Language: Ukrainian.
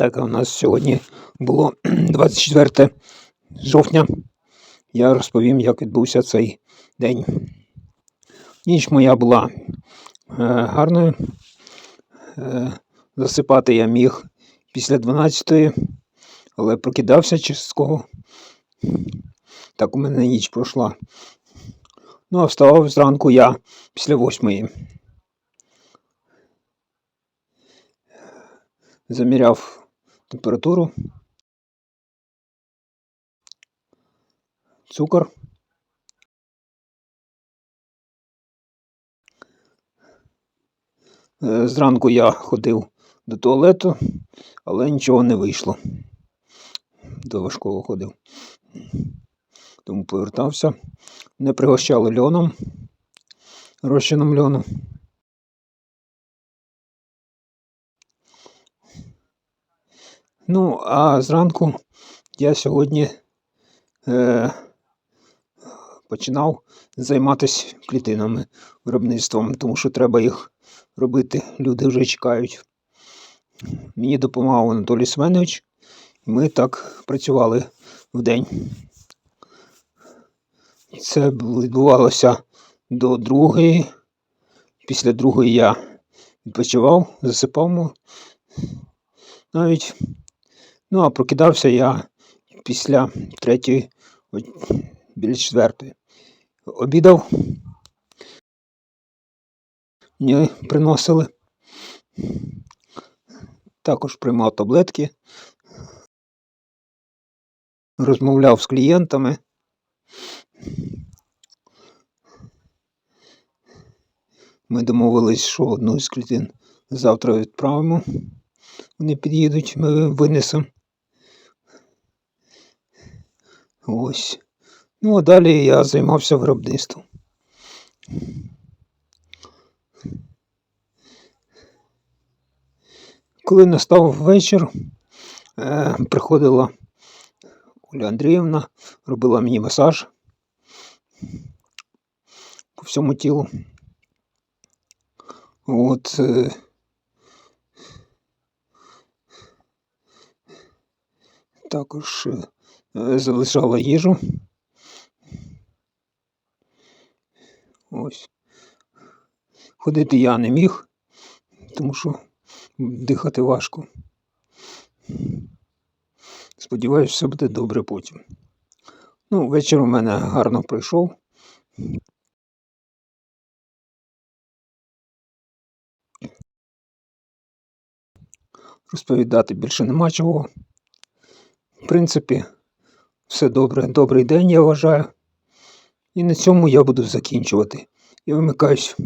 Так, у нас сьогодні було 24 жовтня. Я розповім, як відбувся цей день. Ніч моя була е, гарною. Е, засипати я міг після 12-ї, але прокидався частково. Так у мене ніч пройшла. Ну, а вставав зранку я після 8-ї. Заміряв температуру, цукор. Е, Зранку я ходив до туалету, але нічого не вийшло. До важкого ходив. Тому повертався. Мене пригощали льоном, розчином льону. Ну, а зранку я сьогодні е, починав займатися клітинами виробництвом, тому що треба їх робити. Люди вже чекають. Мені допомагав Анатолій Семенович, і ми так працювали в день. Це відбувалося до другої. Після другої я відпочивав, засипав навіть. Ну, а прокидався я після третьої, біля четвертої. Обідав. Мені приносили. Також приймав таблетки. Розмовляв з клієнтами. Ми домовились, що одну з клітин завтра відправимо. Вони під'їдуть, ми винесемо. Ось. Ну, а далі я займався виробництвом. Коли настав вечір, е, приходила Оля Андріївна, робила мені масаж по всьому тілу. От. Е, також е, залишала їжу. Ось. Ходити я не міг, тому що дихати важко. Сподіваюся, все буде добре потім. Ну, вечір у мене гарно пройшов. Розповідати більше нема чого. В принципі, все добре. Добрий день, я вважаю. І на цьому я буду закінчувати. Я вимикаюсь.